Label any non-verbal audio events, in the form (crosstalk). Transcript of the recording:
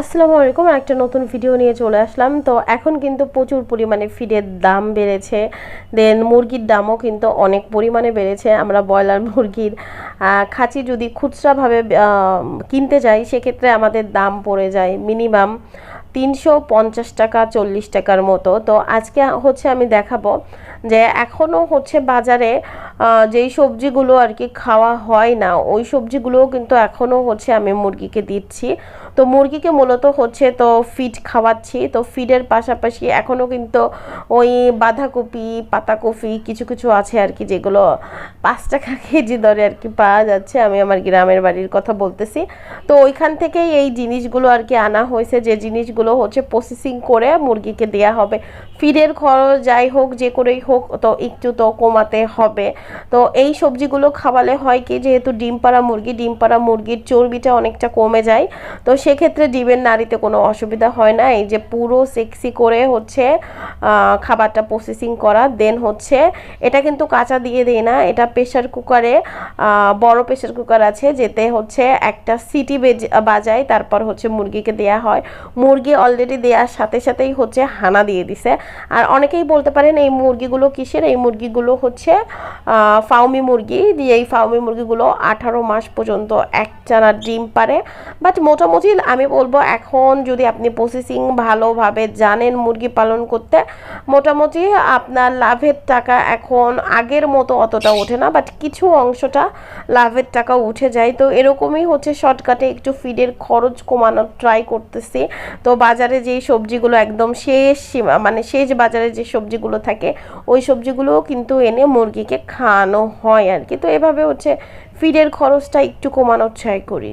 আসসালামু আলাইকুম একটা নতুন ভিডিও নিয়ে চলে আসলাম। তো এখন কিন্তু প্রচুর পরিমাণে ফিডের দাম বেড়েছে। দেন মুরগির দামও কিন্তু অনেক পরিমাণে বেড়েছে। আমরা ব্রয়লার, মুরগির খাঁচি যদি খুচরাভাবে কিনতে যাই, সেক্ষেত্রে আমাদের দাম পড়ে যায় মিনিমাম তিনশো পঞ্চাশ টাকা, চল্লিশ টাকার মতো। তো আজকে হচ্ছে আমি দেখাবো যে এখনও হচ্ছে বাজারে যেই সবজিগুলো আর কি খাওয়া হয় না, ওই সবজিগুলোও কিন্তু এখনও হচ্ছে আমি মুরগিকে দিচ্ছি। তো মুরগিকে মূলত হচ্ছে তো ফিড খাওয়াচ্ছি। তো ফিডের পাশাপাশি এখনও কিন্তু ওই বাঁধাকপি, পাতাকপি কিছু কিছু আছে আর কি যেগুলো পাঁচ টাকা (laughs) কেজি দরে আর কি পাওয়া যাচ্ছে। আমি আমার গ্রামের বাড়ির কথা বলতেছি। তো ওইখান থেকেই এই জিনিসগুলো আর কি আনা হয়েছে। যে জিনিসগুলো হচ্ছে প্রসেসিং করে মুরগিকে দেয়া হবে। ফিডের খরচ যাই হোক, যে করেই হোক তো একটু তো কমাতে হবে। তো এই সবজিগুলো খাওয়ালে হয় কি, যেহেতু ডিম পাড়া মুরগি, ডিম পাড়া মুরগির চর্বিটা অনেকটা কমে যায়, তো সেক্ষেত্রে ডিমের নাড়িতে কোনো অসুবিধা হয় না। এই যে পুরো সেক্সি করে হচ্ছে খাবারটা প্রসেসিং করা দেন হচ্ছে, এটা কিন্তু কাঁচা দিয়ে দেয় না, এটা প্রেশার কুকারে বড় প্রেশার কুকার আছে, যেতে হচ্ছে একটা সিটি বেজ- বাজায়, তারপর হচ্ছে মুরগিকে দেয়া হয়। মুরগি অলরেডি দেওয়ার সাথে সাথেই হচ্ছে হানা দিয়ে দিছে। আর অনেকেই বলতে পারেন, এই মুরগিগুলো কিসের? এই মুরগিগুলো হচ্ছে ফাউমি মুরগি। দিয়ে এই ফাউমি মুরগিগুলো আঠারো মাস পর্যন্ত একটানা ডিম পারে। বাট মোটামুটি আমি বলব এখন যদি আপনি প্রসেসিং ভালোভাবে জানেন মুরগি পালন করতে, মোটামুটি আপনার লাভের টাকা এখন আগের মতো অতটা ওঠে না। বাট কিছু অংশটা লাভের টাকা উঠে যায়। তো এরকমই হচ্ছে শর্টকাটে একটু ফিডের খরচ কমানোর ট্রাই করতেছি। তো বাজারে যেই সবজিগুলো একদম শেষ মানে শেষ বাজারে যে সবজিগুলো থাকে ওই সবজিগুলোও কিন্তু এনে মুরগিকে খাওয়ানো হয় আর কি। তো এভাবে হচ্ছে ফিডের খরচটা একটু কমানোর ট্রাই করি।